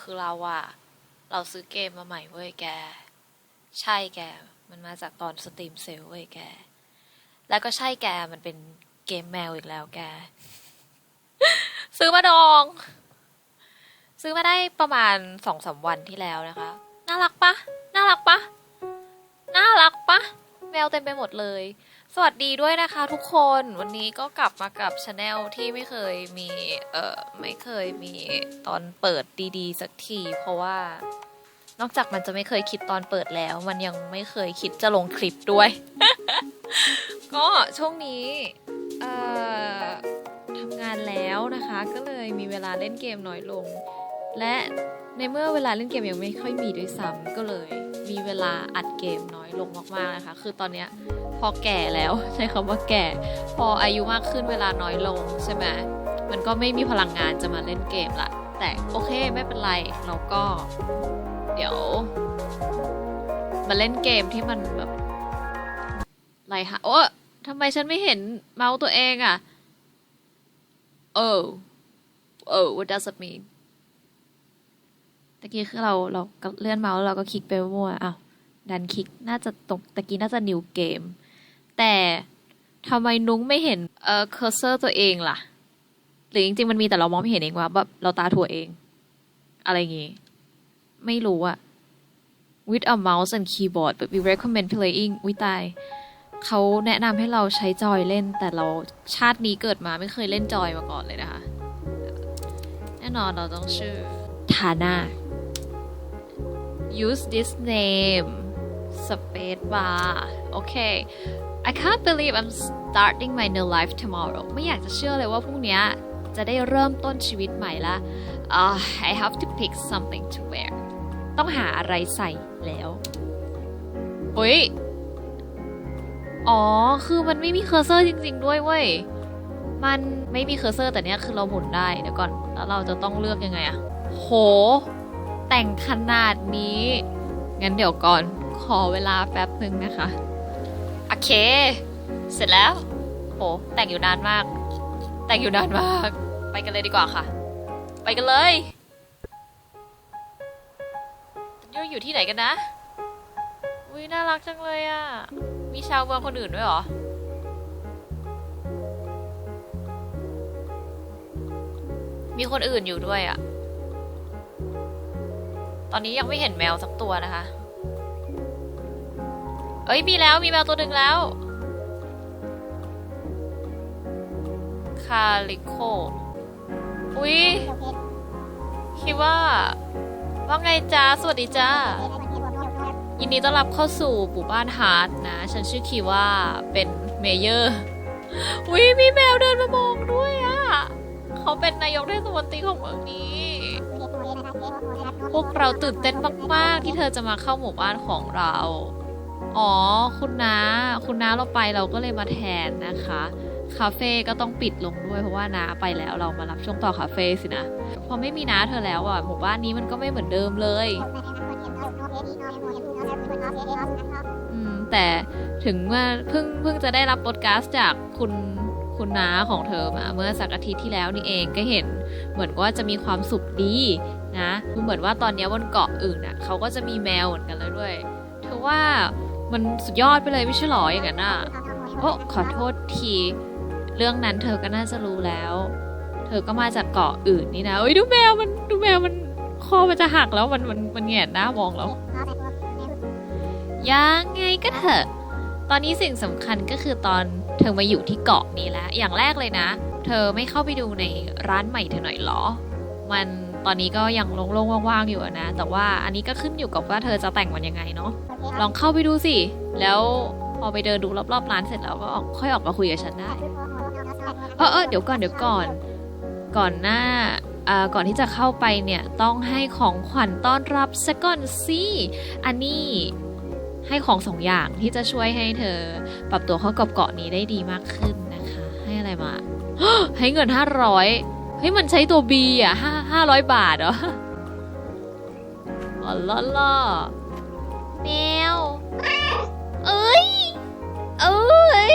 คือเราอะเราซื้อเกมมาใหม่เว้ยแก ใช่แก มันมาจากตอนสตรีมเซลเว้ยแก แล้วก็ใช่แกมันเป็นเกมแมวอีกแล้วแก ซื้อมาดอง ซื้อมาได้ประมาณสองสามวันที่แล้วนะคะ น่ารักปะน่ารักปะน่ารักปะแมวเต็มไปหมดเลย สวัสดีด้วยนะคะทุกคนวันนี้ก็กลับมากับชาแนลที่ไม่เคยมีเอ่อไม่เคยมีตอนเปิดดีๆ สักที เพราะว่านอกจากมันจะไม่เคยคิดตอนเปิดแล้ว มันยังไม่เคยคิดจะลงคลิปด้วย ก็ช่วงนี้เอ่อทำงานแล้วนะคะ ก็เลยมีเวลาเล่นเกมน้อยลง และในเมื่อเวลาเล่นเกมยังไม่ค่อยมีด้วยซ้ำก็เลย มีเวลาอัดเกมน้อยลงมากๆนะคะ คือตอนเนี้ย พอแก่แล้วใช้คำว่าแก่ พออายุมากขึ้นเวลาน้อยลงใช่ไหมมันก็ไม่มีพลังงานจะมาเล่นเกมละแต่โอเคไม่เป็นไรเราก็ เดี๋ยว มาเล่นเกมที่มันแบบไรฮะโอ้ทำไมฉันไม่เห็นเมาส์ตัวเองอะ่ะ oh oh what does it mean ตะกี้คือเราเราก็เลื่อนเมาส์เราก็คลิกไปมั่วอ้าวดันคลิกน่าจะตรงตะกี้น่าจะ new game แต่ทำไมนุ้งไม่เห็นเอ่อ cursor ตัวเองล่ะ หรือจริงๆมันมีแต่เรามองไม่เห็นเองว่าแบบเราตาถั่วเอง อะไรอย่างงี้ ไม่รู้อะ with a mouse and keyboard but we recommend playing วิตายเขาแนะนำให้เราใช้จอยเล่น แต่เราชาตินี้เกิดมาไม่เคยเล่นจอยมาก่อนเลยนะคะ แน่นอนเราต้องชื่อทาน่า use this name space bar โอเค I can't believe I'm starting my new life tomorrow ไม่อยากจะเชื่อเลยว่าพรุ่งนี้จะได้เริ่มต้นชีวิตใหม่ละ uh, I have to pick something to wear ต้องหาอะไรใส่แล้วอุ้ยอ๋อ คือมันไม่มีเคอร์เซอร์จริง ๆ ด้วยเว้ย มันไม่มีเคอร์เซอร์แต่เนี้ยคือเราหมุนได้ เดี๋ยวก่อน แล้วเราจะต้องเลือกยังไงอะโห แต่งขนาดนี้ งั้นเดี๋ยวก่อน ขอเวลาแป๊บหนึ่งนะคะ โอเค เสร็จแล้ว โห แต่งอยู่นานมาก แต่งอยู่นานมาก ไปกันเลยดีกว่าค่ะ ไปกันเลยเราอยู่ที่ไหนกันนะอุ้ยน่ารักจังเลยอะมีชาวเมืองคนอื่นด้วยเหรอ มีคนอื่นอยู่ด้วยอะ ตอนนี้ยังไม่เห็นแมวสักตัวนะคะ เอ้ยมีแล้วมีแมวตัวหนึ่งแล้ว คาลิโค อุ้ยคิดว่า ว่าไงจ้าสวัสดีจ้า ยินดีต้อนรับเข้าสู่หมู่บ้านฮาร์ดนะ ฉันชื่อคีว่าเป็นเมเยอร์วิมีแมวเดินมามองด้วยอะ่ะ เขาเป็นนายกเทศมนตรีของเมืองนี้ พวกเราตื่นเต้นมาก ๆ ที่เธอจะมาเข้าหมู่บ้านของเรา อ๋อ คุณน้า คุณน้าเราไปเราก็เลยมาแทนนะคะ คาเฟ่ก็ต้องปิดลงด้วยเพราะว่าน้าไปแล้วเรามารับช่วงต่อคาเฟ่สินะ พอไม่มีน้าเธอแล้วอะหมู่บ้านนี้มันก็ไม่เหมือนเดิมเลย อืม แต่ถึงว่าเพิ่งเพิ่งจะได้รับโปรดแคสต์จากคุณคุณน้าของเธอมาเมื่อสักอาทิตย์ที่แล้วนี่เองก็เห็นเหมือนว่าจะมีความสุขดีนะเหมือนว่าตอนนี้บนเกาะอื่นอะเขาก็จะมีแมวเหมือนกันเลยด้วยเธอว่า มันสุดยอดไปเลยไม่ใช่หรออย่างนั้นอะโอ้ขอโทษที เรื่องนั้นเธอก็น่าจะรู้แล้ว เธอก็มาจากเกาะอื่นนี่นะเอ้ยดูแมวมันดูแมวมันคอมันจะหักแล้วมันมันมันแงนหน้ามองแล้ว ยังไงก็เถอะ ตอนนี้สิ่งสำคัญก็คือตอนเธอมาอยู่ที่เกาะนี้แล้ว อย่างแรกเลยนะ เธอไม่เข้าไปดูในร้านใหม่เธอหน่อยหรอ มัน ตอนนี้ก็ยังโล่งๆว่างๆอยู่อะนะ แต่ว่าอันนี้ก็ขึ้นอยู่กับว่าเธอจะแต่งมันยังไงเนาะลองเข้าไปดูสิ แล้วพอไปเดินดูรอบๆร้านเสร็จแล้วก็ออกค่อยออกมาคุยกับฉันได้เออเออเดี๋ยวก่อนเดี๋ยวก่อน ก่อนหน้าอ่าก่อนที่จะเข้าไปเนี่ยต้องให้ของขวัญต้อนรับซะก่อนสิอันนี้ให้ของสองอย่างที่จะช่วยให้เธอ ปรับตัวเข้ากับเกาะนี้ได้ดีมากขึ้นนะคะ ให้อะไรมาให้เงินห้าร้อย เฮ้ยมันใช้ตัว B อะห้าห้าร้อยบาทเหรออ๋อล่อล่อแมว เอ้ย เอ้ย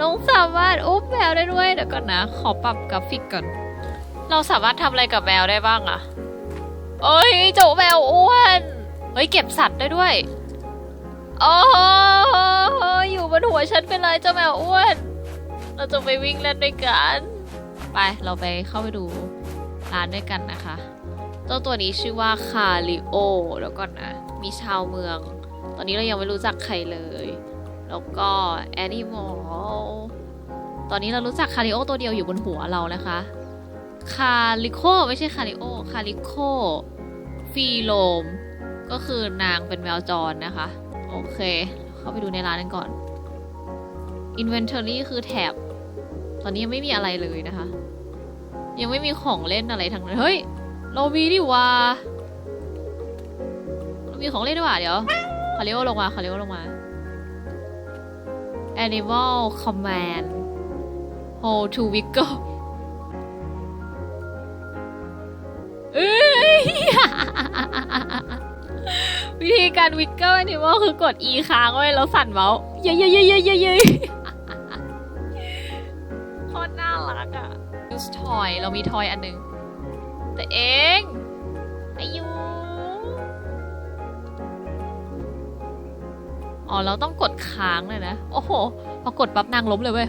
น้องสามารถอุ้มแมวได้ด้วยเดี๋ยวก่อนนะ ขอปรับกราฟิกก่อน เราสามารถทำอะไรกับแมวได้บ้างอะเอ้ยเจ้าแมวอ้วน เฮ้ยเก็บสัตว์ได้ด้วยโอ้อยู่บนหัวฉันเป็นไรเจ้าแมวอ้วน เราจะไปวิ่งเล่นด้วยกัน ไปเราไปเข้าไปดูร้านด้วยกันนะคะเจ้าตัวนี้ชื่อว่าคาริโอแล้วก่อนนะ มีชาวเมือง ตอนนี้เรายังไม่รู้จักใครเลย แล้วก็แอนิมอลตอนนี้เรารู้จักคาริโอตัวเดียวอยู่บนหัวเรานะคะ คาริโคไม่ใช่คาริโอคาริโคฟีโลม ก็คือนางเป็นแมวจรนะคะ โอเค เข้าไปดูในร้านกันก่อน Inventory คือแถบ ตอนนี้ยังไม่มีอะไรเลยนะคะ ยังไม่มีของเล่นอะไรทั้งนั้น เฮ้ย เรามีดิว่าเรามีของเล่นดีกว่าเดี๋ยวคาริโอลงมาคาริโอลงมา Animal Command Hold to Wiggle เอ้ยวิธีการวิกเกิลแอนิมอลคือกด E ค้างไว้แล้วสั่นเมาส์เย้ยเย้ยเย้ยเย้ยเย้ use toy เรามีทอยอันหนึงแต่เองอายุอ๋อ เราต้องกดค้างเลยนะ โอ้โห พอกดปั๊บนางล้มเลยเว้ย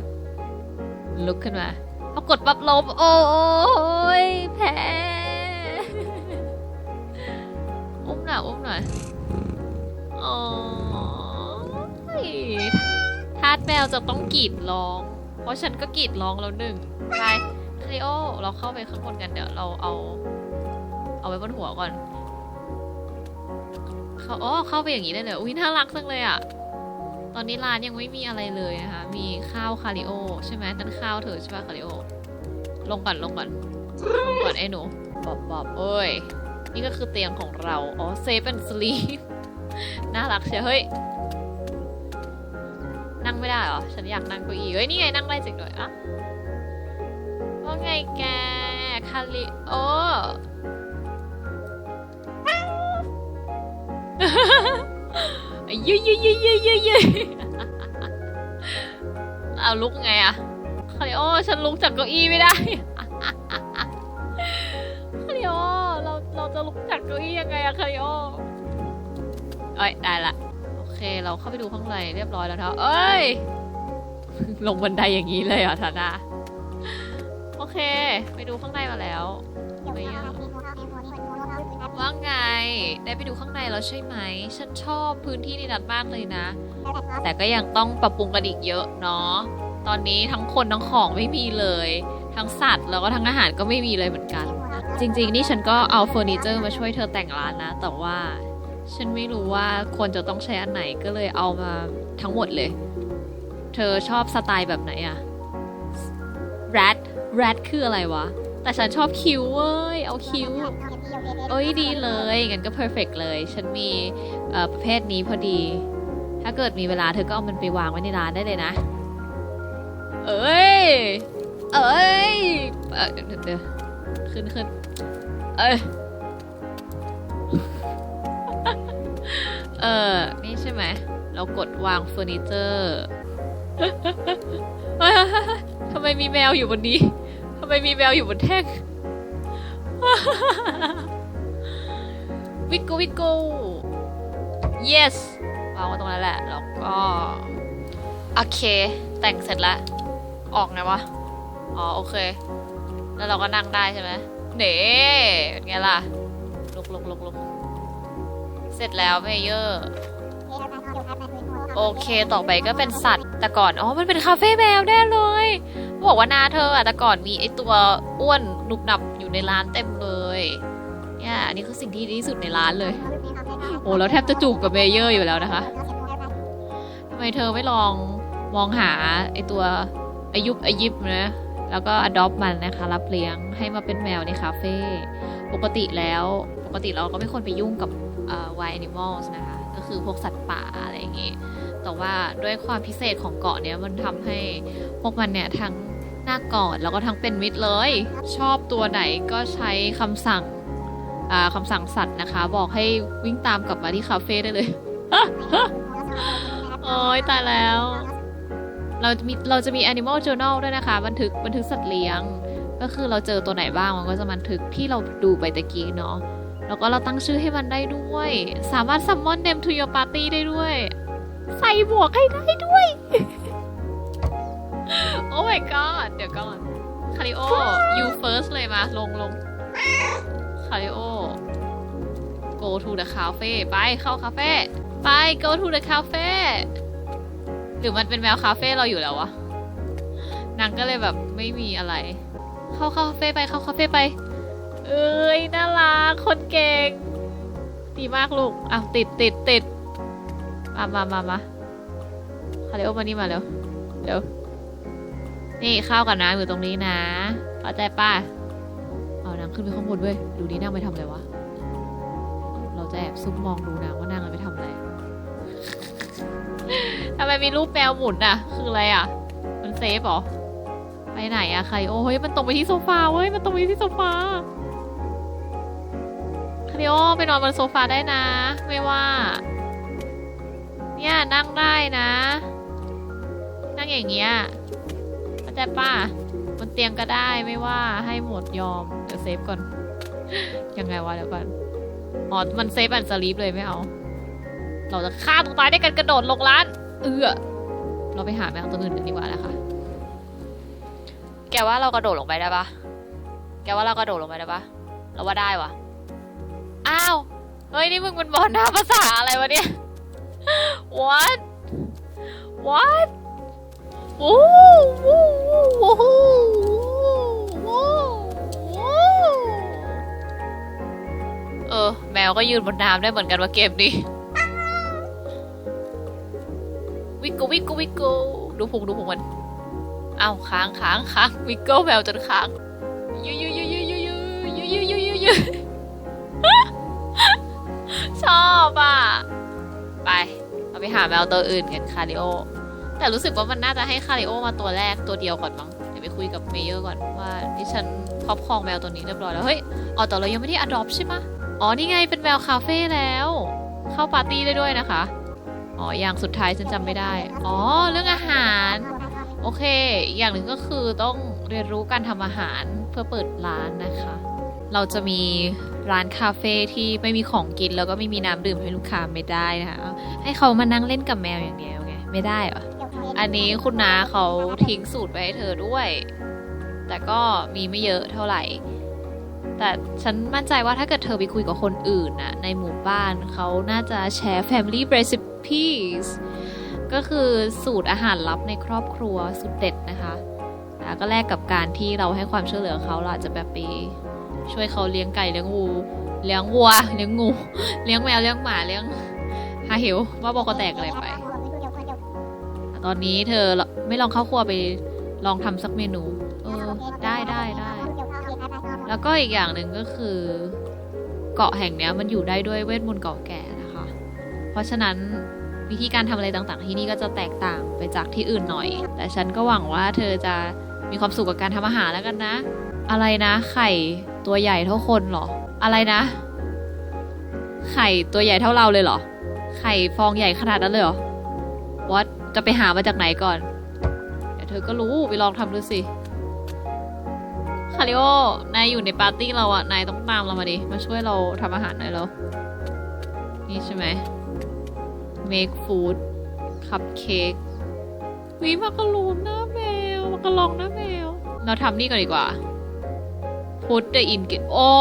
ลุกขึ้นมา พอกดปั๊บล้ม โอ้ยแพ้อุ้มหน่อยอุ้มหน่อยโอ้ยทาสแมวจะต้องกรีดร้อง เพราะฉันก็กรีดร้องแล้วหนึ่งไปคา ริโอ เราเข้าไปข้างบนกันเดี๋ยวเราเอา เอาไว้บนหัวก่อนเขาอ๋อเข้าไปอย่างนี้ได้เลยอุ้ยน่ารักจังเลยอะ ตอนนี้ร้านยังไม่มีอะไรเลยนะคะ มีข้าวคาริโอ ใช่ไหมนั่นข้าวเธอใช่ป่ะคาริโอ ลงก่อนลงก่อนลงก่อนไอ้หนูบอบบอบเอ้ย นี่ก็คือเตียงของเรา อ๋อเซฟเป็นสลีปน่ารักเชียวเฮ้ยนั่งไม่ได้เหรอ ฉันอยากนั่งเก้าอี้เฮ้ย นี่ไงนั่งได้จริงด้วยอะว่า ไงแก คาริโอย้ยย้ยย้ยเย้ยเย้ยเย้ยเอาลุกไงอะคาริโอ ฉันลุกจากเก้าอี้ไม่ได้ คาริโอ เราเราจะลุกจากเก้าอี้ยังไงอะคาริโอ เอ้ยได้ละโอเค เราเข้าไปดูข้างในเรียบร้อยแล้วเท้าเอ้ย ลงบันไดอย่างนี้เลยเหรอธนา โอเค ไปดูข้างในมาแล้วไปยังว่าไง ได้ไปดูข้างในแล้วใช่ไหม ฉันชอบพื้นที่นี้นัดมากเลยนะ แต่ก็ยังต้องปรับปรุงกันอีกเยอะเนาะ ตอนนี้ทั้งคนทั้งของไม่มีเลย ทั้งสัตว์แล้วก็ทั้งอาหารก็ไม่มีเลยเหมือนกัน จริง ๆ นี่ฉันก็เอาเฟอร์นิเจอร์มาช่วยเธอแต่งร้านนะ แต่ว่าฉันไม่รู้ว่าควรจะต้องใช้อันไหนก็เลยเอามาทั้งหมดเลย เธอชอบสไตล์แบบไหนอะ rat rat คืออะไรวะ แต่ฉันชอบคิ้วเว้ย เอาคิ้วเอ้ยดีเลยงั้นก็ perfect เลย ฉันมีเอ่อประเภทนี้พอดี ถ้าเกิดมีเวลาเธอก็เอามันไปวางไว้ในร้านได้เลยนะ เอ้ย เอ้ยเอ่อเดี๋ยวเดี๋ยวขึ้นขึ้นเอ้ยเออ นี่ใช่ไหม เรากดวางเฟอร์นิเจอร์เฮ้ยทำไมมีแมวอยู่บนนี้ทำ ไมมีแมวอยู่บนแท่ง วิกโกวิกโก yes วางไว้ตรงนั้นแหละ แล้วก็ โอเค แต่งเสร็จแล้ว ออกไงวะ อ๋อ โอเค แล้วเราก็นั่งได้ใช่ไหมเน่เป็นไงล่ะ ลุกลุกลุกลุกเสร็จแล้วเมเยอร์ โอเคต่อไปก็เป็นสัตว์ แต่ก่อน อ๋อ มันเป็นคาเฟ่แมวแน่เลย บอกว่านาเธออะแต่ก่อนมีไอตัวอ้วนหนุบหนับอยู่ในร้านเต็มเลย เนี่ย อันนี้คือสิ่งที่ดีที่สุดในร้านเลย โอ้แล้วแทบจะจูบกับเมเยอร์อยู่แล้วนะคะทำไมเธอไม่ลองมองหาไอตัวอายุบอายิบนะ แล้วก็ adopt มันนะคะ รับเลี้ยงให้มาเป็นแมวในคาเฟ่ ปกติแล้ว ปกติเราก็ไม่ควรไปยุ่งกับเอ่อ wild animals นะคะ คือพวกสัตว์ป่าอะไรอย่างงี้ แต่ว่าด้วยความพิเศษของเกาะเนี้ยมันทำให้พวกมันเนี่ยทั้งน่ากอดแล้วก็ทั้งเป็นมิตรเลย ชอบตัวไหนก็ใช้คำสั่งอ่าคำสั่งสัตว์นะคะ บอกให้วิ่งตามกลับมาที่คาเฟ่ได้เลย โอ้ยตายแล้ว เราจะมีเราจะมี animal journal ด้วยนะคะ บันทึกบันทึกสัตว์เลี้ยง ก็คือเราเจอตัวไหนบ้างมันก็จะบันทึกที่เราดูไปตะกี้เนาะ แล้วก็เราตั้งชื่อให้มันได้ด้วย สามารถ summon them to your party ได้ด้วย ใส่หมวกให้ได้ด้วย โอ้ my god เดี๋ยวก่อนคาริโอ you first เลยมา ลงลงคาริโอ go to the cafe ไปเข้าคาเฟ่ไป go to the cafe หรือมันเป็นแมวคาเฟ่เราอยู่แล้ววะนางก็เลยแบบไม่มีอะไร เข้าเข้าคาเฟ่ไปเข้าคาเฟ่ไป เอ้ยน่ารักคนเก่ง ดีมากลูกอ้าวติดติดติดมามามามาคาริโอมานี่มาเร็วเร็วนี่ข้าวกับน้ำอยู่ตรงนี้นะเข้าใจป้าเอานางขึ้นไปข้างบนเว้ยดูดีนางไปทำอะไรวะเราจะแอบซุ่มมองดูนางว่านางไปทำอะไรทำไมมีรูปแมวหมุนอะคืออะไรอะมันเซฟหรอไปไหนอะใครโอ้เฮ้ยมันตรงไปที่โซฟาเว้ยมันตรงไปที่โซฟา คาริโอไปนอนบนโซฟาได้นะ ไม่ว่า เนี่ยนั่งได้นะ นั่งอย่างเงี้ยเข้าใจป่ะบนเตียงก็ได้ไม่ว่าให้หมดยอมเดี๋ยวเซฟก่อน ยังไงวะเดี๋ยวก่อนอ๋อมันเซฟแอนสลีปเลยไม่เอา เราจะฆ่าตัวตายด้วยกันกระโดดลงร้าน เอือเราไปหาแมวตัวอื่นกันดีกว่านะคะแกว่าเรากระโดดลงไปได้ปะแกว่าเรากระโดดลงไปได้ปะเราว่าได้วะ อ้าว เฮ้ย นี่มึงเป็นบอลหน้าภาษาอะไรวะเนี่ย what what โอ้โหโอ้โหโอ้โหเออ แมวก็ยืนบนน้ำได้เหมือนกันว่าเกมนี้ วิกโกวิกโกวิกโกดูพุงดูพุงมันอ้าวค้างค้างค้างวิกเกิลแมวจนค้างยูยูยูยูยูยูยูยูยูยู อบอะ ไป เราไปหาแมวตัวอื่นกันคาริโอ แต่รู้สึกว่ามันน่าจะให้คาริโอมาตัวแรกตัวเดียวก่อนมั้ง เดี๋ยวไปคุยกับเมเยอร์ก่อนว่าดิฉันครอบครองแมวตัวนี้เรียบร้อยแล้ว เฮ้ย อ๋อแต่เรายังไม่ได้อดอปใช่ไหมอ๋อ นี่ไงเป็นแมวคาเฟ่แล้ว เข้าปาร์ตี้ได้ด้วยนะคะ อ๋อ อย่างสุดท้ายฉันจำไม่ได้ อ๋อ เรื่องอาหาร โอเค อีกอย่างหนึ่งก็คือต้องเรียนรู้การทำอาหารเพื่อเปิดร้านนะคะ เราจะมี ร้านคาเฟ่ที่ไม่มีของกินแล้วก็ไม่มีน้ำดื่มให้ลูกค้าไม่ได้นะคะเอาให้เขามานั่งเล่นกับแมวอย่างเดียวไงไม่ได้เหรออันนี้คุณน้าเขาทิ้งสูตรไปให้เธอด้วย แต่ก็มีไม่เยอะเท่าไหร่ แต่ฉันมั่นใจว่าถ้าเกิดเธอไปคุยกับคนอื่นน่ะในหมู่บ้านเขาน่าจะแชร์ family recipes ก็คือสูตรอาหารลับในครอบครัวสุดเด็ดนะคะแล้วก็แลกกับการที่เราให้ความช่วยเหลือเขาเราอาจจะแบบไป ช่วยเขาเลี้ยงไก่เลี้ยงงูเลี้ยงวัวเลี้ยงงู เลี้ยงแมวเลี้ยงหมาเลี้ยงหาหิวว่าบอกแตกอะไรไป ตอนนี้เธอไม่ลองเข้าครัวไปลองทำสักเมนู เออ ได้ได้ได้แล้วก็อีกอย่างหนึ่งก็คือ เกาะแห่งเนี้ยมันอยู่ได้ด้วยเวทมนต์เก่าแก่นะคะ เพราะฉะนั้นวิธีการทำอะไรต่างๆ ที่นี่ก็จะแตกต่างไปจากที่อื่นหน่อย แต่ฉันก็หวังว่าเธอจะมีความสุขกับการทำอาหารแล้วกันนะ อะไรนะไข่ ตัวใหญ่เท่าคนเหรอ อะไรนะ ไข่ตัวใหญ่เท่าเราเลยเหรอ ไข่ฟองใหญ่ขนาดนั้นเลยเหรอวัดจะไปหามาจากไหนก่อน เดี๋ยวเธอก็รู้ไปลองทำดูสิคาริโอ นายอยู่ในปาร์ตี้เราอะนายต้องตามเรามาดิ มาช่วยเราทำอาหารหน่อยแล้ว นี่ใช่ไหม make food cupcake วิมากระลูนหน้าแมวมากระลองหน้าแมว เราทำนี่ก่อนดีกว่า put the in อ๋อ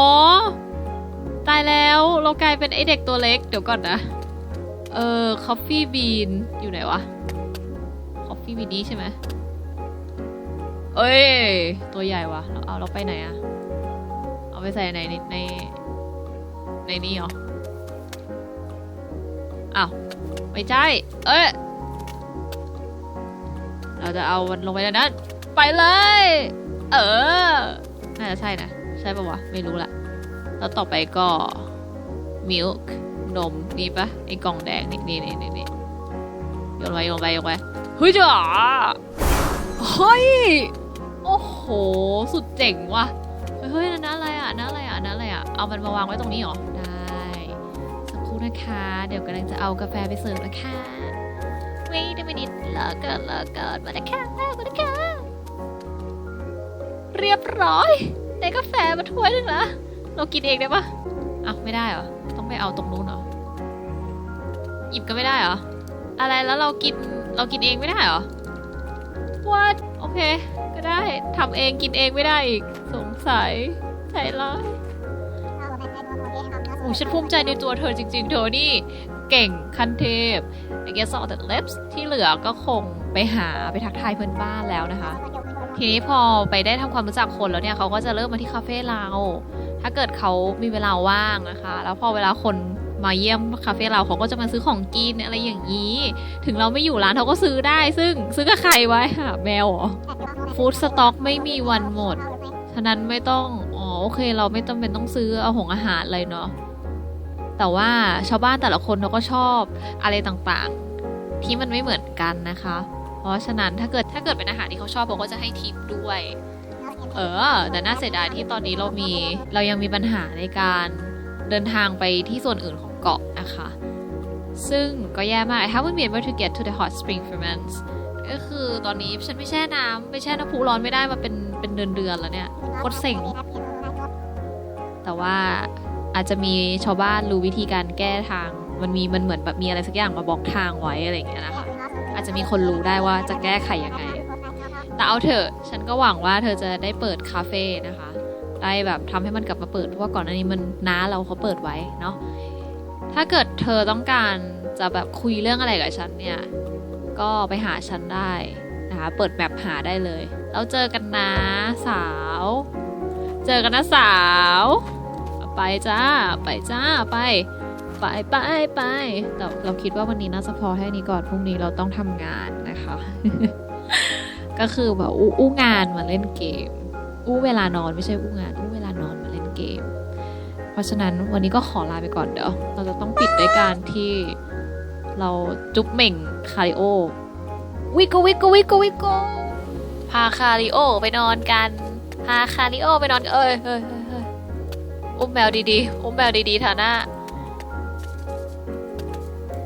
ตายแล้วเรากลายเป็นไอเด็กตัวเล็ก เดี๋ยวก่อนนะ เออ coffee bean อยู่ไหนวะ coffee bean นี้ใช่ไหมเอ้ย ตัวใหญ่วะเราเอาเราไปไหนอะเอาไปใส่ในในในในนี้เหรออ้าวไม่ใช่ เอ้ยเราจะเอามันลงไปในนั้นไปเลย เออ น่าจะใช่นะ ใช่ปะวะ ไม่รู้ละแล้วต่อไปก็ milk นม นี่ปะไอกล่องแดง นี่นี่นี่นี่นี่โยนไว้โยนไว้โยนไว้เฮ้ยจ้าเฮ้ย โอ้โห สุดเจ๋งว่ะ เฮ้ยนั่นอะไรอะนั่นอะไรอะนั่นอะไรอะ เอามันมาวางไว้ตรงนี้เหรอ ได้ สักครู่นะคะ เดี๋ยวกำลังจะเอากาแฟไปเสิร์ฟนะคะ Wait a minute รอก่อนรอก่อนมานะคะมานะคะเรียบร้อย ได้กาแฟมาถ้วยหนึงละเรากินเองได้ปะอ้าวไม่ได้เหรอ ต้องไปเอาตรงนู้นเหรอ หยิบก็ไม่ได้เหรอ อะไรแล้วเรากินเรากินเองไม่ได้เหรอ what โอเค ก็ได้ทำเองกินเองไม่ได้อีก สงสัยใจร้ายโอ้ฉันภูมิใจในตัวเธอจริง ๆ เธอนี่เก่งคันเทพ I guess all the lips ที่เหลือก็คงไปหาไปทักทายเพื่อนบ้านแล้วนะคะ ทีนี้พอไปได้ทำความรู้จักคนแล้วเนี่ยเขาก็จะเริ่มมาที่คาเฟ่เรา ถ้าเกิดเขามีเวลาว่างนะคะ แล้วพอเวลาคนมาเยี่ยมคาเฟ่เราเขาก็จะมาซื้อของกินอะไรอย่างนี้ ถึงเราไม่อยู่ร้านเขาก็ซื้อได้ ซึ่งซื้อกับใครไว้ค่ะแมวเหรอฟู้ดสต็อกไม่มีวันหมด ฉะนั้นไม่ต้อง อ๋อโอเค เราไม่จำเป็นต้องซื้อเอาหงอาหารเลยเนาะ แต่ว่าชาวบ้านแต่ละคนเขาก็ชอบอะไรต่างๆ ที่มันไม่เหมือนกันนะคะ เพราะฉะนั้นถ้าเกิดถ้าเกิดเป็นอาหารที่เขาชอบเขาก็จะให้ทิปด้วย เออ แต่น่าเสียดายที่ตอนนี้เรามีเรายังมีปัญหาในการเดินทางไปที่ส่วนอื่นของเกาะนะคะ ซึ่งก็แย่มาก I haven't been able to get to the hot spring for months ก็คือตอนนี้ฉันไม่แช่น้ำไม่แช่น้ำพุร้อนไม่ได้มาเป็นเป็นเดือนเดือนๆแล้วเนี่ยโคตรเซ็งแต่ว่าอาจจะมีชาวบ้านรู้วิธีการแก้ทาง มันมีมันเหมือนแบบมีอะไรสักอย่างมาบล็อกทางไว้อะไรอย่างเงี้ยนะคะ อาจจะมีคนรู้ได้ว่าจะแก้ไขยังไง แต่เอาเถอะ ฉันก็หวังว่าเธอจะได้เปิดคาเฟ่นะคะ ได้แบบทำให้มันกลับมาเปิด เพราะว่าก่อนหน้านี้มันน้าเราเขาเปิดไว้เนาะ ถ้าเกิดเธอต้องการจะแบบคุยเรื่องอะไรกับฉันเนี่ย ก็ไปหาฉันได้นะคะ เปิดแบบหาได้เลย แล้วเจอกันนะสาว เจอกันนะสาว ไปจ้า ไปจ้า ไป ไปไปไปแต่เราคิดว่าวันนี้น่าจะพอแค่นี้ก่อนพรุ่งนี้เราต้องทำงานนะคะ ก็คือแบบอู้อู้งานมาเล่นเกม อู้เวลานอนไม่ใช่อู้งานอู้เวลานอนมาเล่นเกม เพราะฉะนั้นวันนี้ก็ขอลาไปก่อนเดี๋ยวเราจะต้องปิดด้วยการที่เราจุ๊บเหม่งคาริโอวิโกวิโกวิโกวิโกพาคาริโอไปนอนกันพาคาริโอไปนอนเอ้ยเฮ้ยเฮ้ยเฮ้ยอุ้มแมวดีๆ อุ้มแมวดีๆฐานะ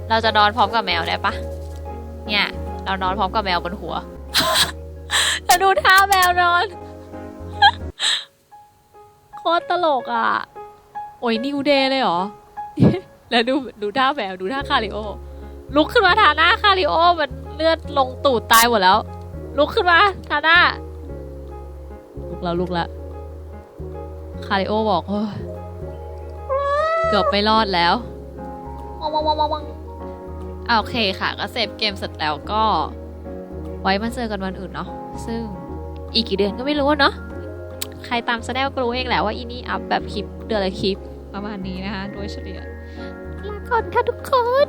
เราจะนอนพร้อมกับแมวได้ปะเนี่ย เรานอนพร้อมกับแมวบนหัวจะดูท่าแมวนอน โคตรตลกอะ โอ้ยนิวเดย์เลยเหรอ แล้วดูดูท่าแมวดูท่าคาริโอ ลุกขึ้นมาทาหน้าคาริโอมันเลือดลงตูดตายหมดแล้ว ลุกขึ้นมาทาหน้า ลุกแล้วลุกแล้วคาริโอบอกเกือบไม่รอดแล้ววังวังวังวัง โอเคค่ะ ก็เสพเกมเสร็จแล้วก็ ไว้มาเจอกันวันอื่นเนาะซึ่งอีกกี่เดือนก็ไม่รู้เนาะใครตามแสดงก็รู้เองแหละว่าอีนี่อัพแบบคลิปเดือนละคลิปประมาณนี้นะคะ โดยเฉลี่ยลาก่อนค่ะทุกคน